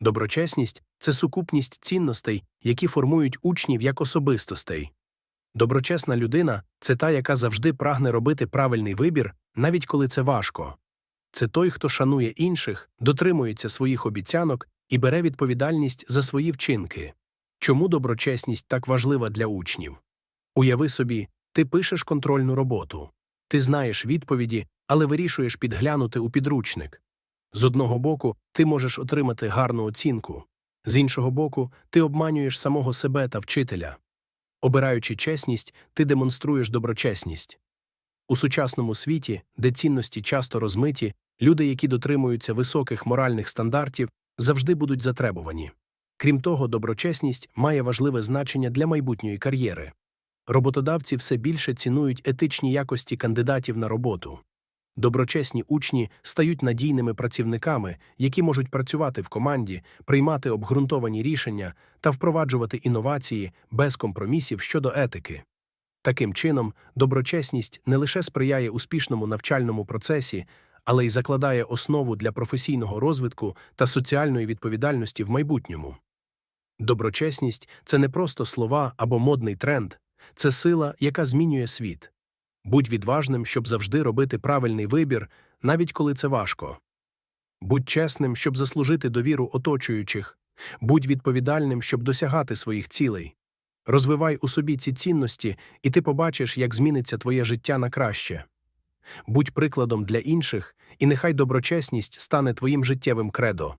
Доброчесність це сукупність цінностей, які формують учнів як особистостей. Доброчесна людина це та, яка завжди прагне робити правильний вибір, навіть коли це важко. Це той, хто шанує інших, дотримується своїх обіцянок і бере відповідальність за свої вчинки. Чому доброчесність так важлива для учнів? Уяви собі, ти пишеш контрольну роботу. Ти знаєш відповіді, але вирішуєш підглянути у підручник. З одного боку, ти можеш отримати гарну оцінку, з іншого боку, ти обманюєш самого себе та вчителя. Обираючи чесність, ти демонструєш доброчесність. У сучасному світі, де цінності часто розмиті, люди, які дотримуються високих моральних стандартів, завжди будуть затребувані. Крім того, доброчесність має важливе значення для майбутньої кар'єри. Роботодавці все більше цінують етичні якості кандидатів на роботу. Доброчесні учні стають надійними працівниками, які можуть працювати в команді, приймати обґрунтовані рішення та впроваджувати інновації без компромісів щодо етики. Таким чином, доброчесність не лише сприяє успішному навчальному процесі, але й закладає основу для професійного розвитку та соціальної відповідальності в майбутньому. Доброчесність це не просто слова або модний тренд, це сила, яка змінює світ. Будь відважним, щоб завжди робити правильний вибір, навіть коли це важко. Будь чесним, щоб заслужити довіру оточуючих, будь відповідальним, щоб досягати своїх цілей. Розвивай у собі ці цінності, і ти побачиш, як зміниться твоє життя на краще. Будь прикладом для інших, і нехай доброчесність стане твоїм життєвим кредо.